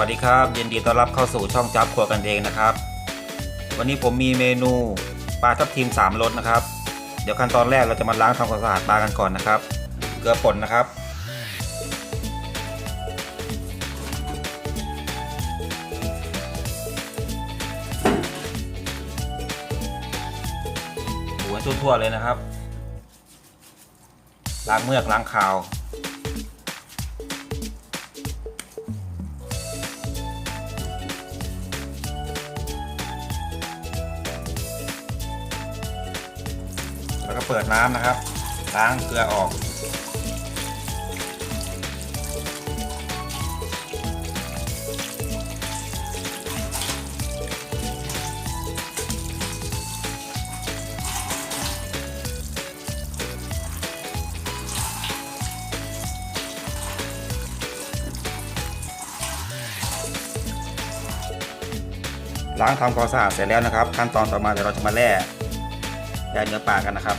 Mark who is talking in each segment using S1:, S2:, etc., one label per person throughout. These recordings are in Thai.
S1: วัสดีครับยินดีต้อนรับเข้าสู่ช่องจับครัวกันเองนะครับ วันนี้ผมมีเมนู ปลาทับทิมสามรสนะครับ เดี๋ยวขั้นตอนแรกเราจะมาล้างทำความสะอาดปลากันก่อนนะครับ เกลือป่นนะครับถูให้ทั่วๆเลยนะครับ ล้างเมือกล้างคาว แล้วก็เปิดน้ำนะครับล้างเกลือออกล้างทำความสะอาดเสร็จแล้วนะครับ ขั้นตอนต่อมาเดี๋ยวเราจะมาแล่ แล่เนื้อปลากันนะครับ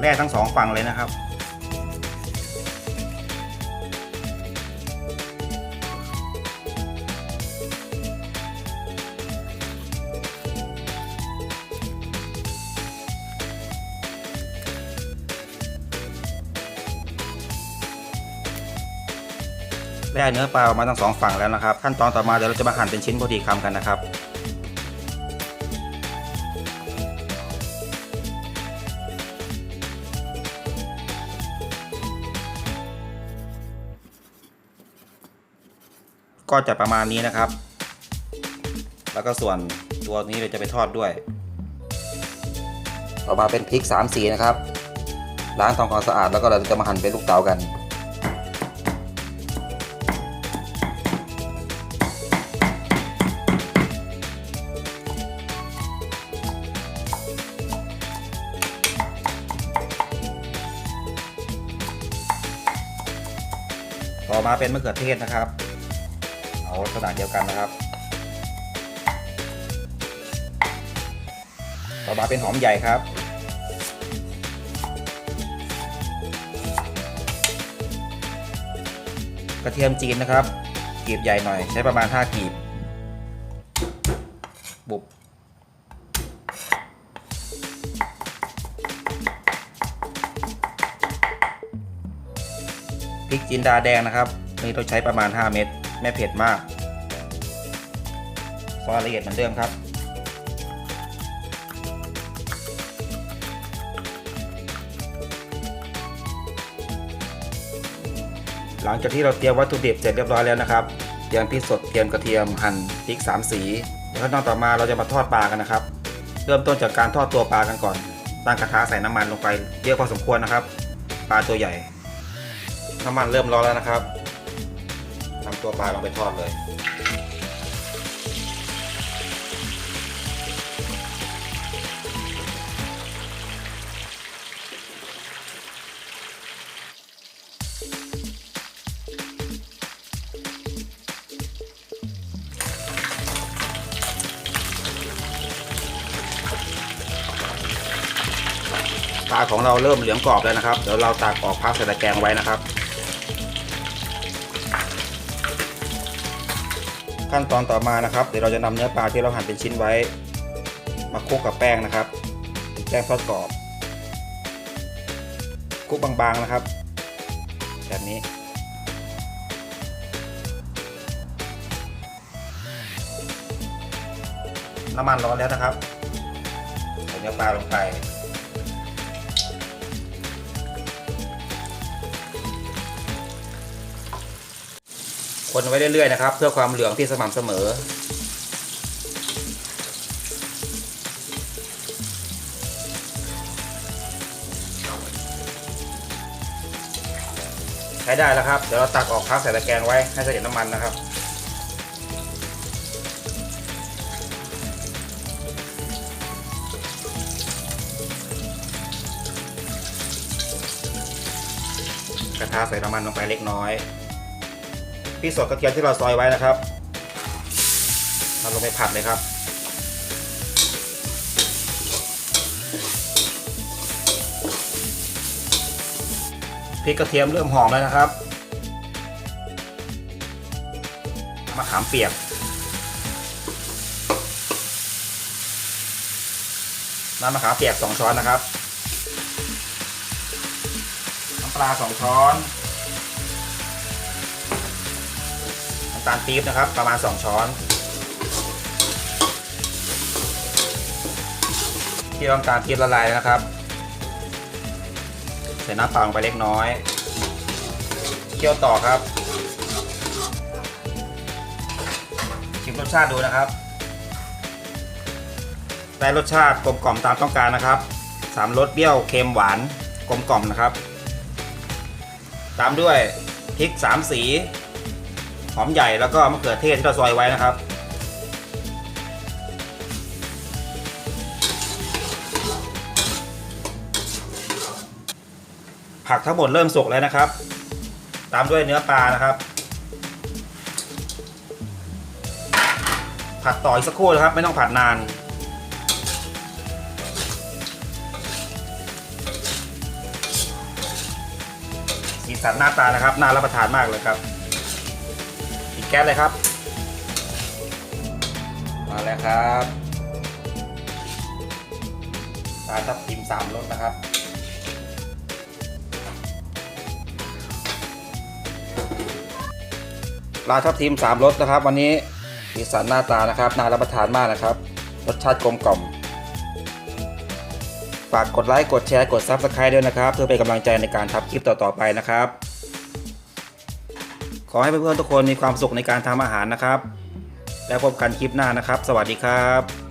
S1: แล่ทั้งสองฝั่งเลยนะครับ ได้เนื้อปลาออกมาทั้งสองฝั่งแล้วนะครับ ขั้นตอนต่อมาเดี๋ยวเราจะมาหั่นเป็นชิ้นพอดีคำกันนะครับก็จะประมาณนี้นะครับ แล้วก็ส่วนตัวนี้เราจะไปทอดด้วย ต่อมาเป็นพริก3สีนะครับ ล้างทำความสะอาดแล้วก็เราจะมาหั่นเป็นลูกเต๋ากัน อมาเป็นมะเขือเทศนะครับ เอาลักษณะเดียวกันนะครับ ต่อมาเป็นหอมใหญ่ครับ กระเทียมจีนนะครับกีบใหญ่หน่อยใช้ประมาณ 5 กีบ บุบ พริกจินดาแดงนะครับนี่เราใช้ประมาณ 5 เม็ดไม่เผ็ดมากซอยละเอียดเหมือนเดิมครับหลังจากที่เราเตรียมวัตถุดิบเสร็จเรียบร้อยแล้วนะครับ เตรียมพริกสด เตรียมกระเทียม หั่นพริก 3 สีเดี๋ยวขั้นตอนต่อมาเราจะมาทอดปลากันนะครับ เริ่มต้นจากการทอดตัวปลากันก่อน ตั้งกระทะใส่น้ำมันลงไปเยอะพอสมควรนะครับ ปลาตัวใหญ่ น้ำมันเริ่มร้อนแล้วนะครับนำตัวปลาลงไปทอดเลยปลาของเราเริ่มเหลืองกรอบแล้วนะครับ เดี๋ยวเราตักออกพักใส่ตะแกรงไว้นะครับ ขั้นตอนต่อมานะครับ เดี๋ยวเราจะนำเนื้อปลาที่เราหั่นเป็นชิ้นไว้ มาคลุกกับแป้งนะครับแป้งทอดกรอบคลุกบางๆนะครับ แบบนี้ น้ำมันร้อนแล้วนะครับใส่เนื้อปลาลงไป คนไว้เรื่อยๆนะครับ เพื่อความเหลืองที่สม่ำเสมอ ใช้ได้แล้วครับ เดี๋ยวเราตักออกพักใส่ตะแกรงไว้ให้สะเด็ดน้ำมันนะครับกระทะใส่น้ำมันลงไปเล็กน้อย พริกสดกระเทียมที่เราซอยไว้นะครับเราลงไปผัดเลยครับ พริกกระเทียมเริ่มหอมแล้วนะครับมะขามเปียกน้ำมะขามเปียก 2 ช้อนนะครับ น้ำปลา 2 ช้อน น้ำตาลปี๊บนะครับ ประมาณ 2 ช้อนที่น้ำตาลปี๊บละลายแล้วนะครับ ใส่น้ำเปล่าลงไปเล็กน้อยเคี่ยวต่อครับชิมรสชาติดูนะครับได้รสชาติกลมกล่อมตามต้องการนะครับสามรสเปรี้ยวเค็มหวานกลมกล่อมนะครับ ตามด้วยพริกสามสี อมใหญ่แล้วก็มะเขือเทศที่เราซอยไว้นะครับ ผักทั้งหมดเริ่มสุกแล้วนะครับ ตามด้วยเนื้อปลานะครับ ผัดต่ออีกสักครู่นะครับ ไม่ต้องผัดนานสีสันหน้าตานะครับน่ารับประทานมากเลยครับ แก๊สเลยครับ มาแล้วครับปลาทับทิมสามรสนะครับปลาทับทิมสามรสนะครับ วันนี้สีสันหน้าตานะครับน่ารับประทานมากนะครับ รสชาติกลมกล่อมฝากกดไลค์ กดแชร์ กด Subscribe ด้วยนะครับ เพื่อเป็นกำลังใจในการทำคลิปต่อ ๆ ไปนะครับ ขอให้เพื่อนๆทุกคนมีความสุขในการทำอาหารนะครับ แล้วพบกันคลิปหน้านะครับ สวัสดีครับ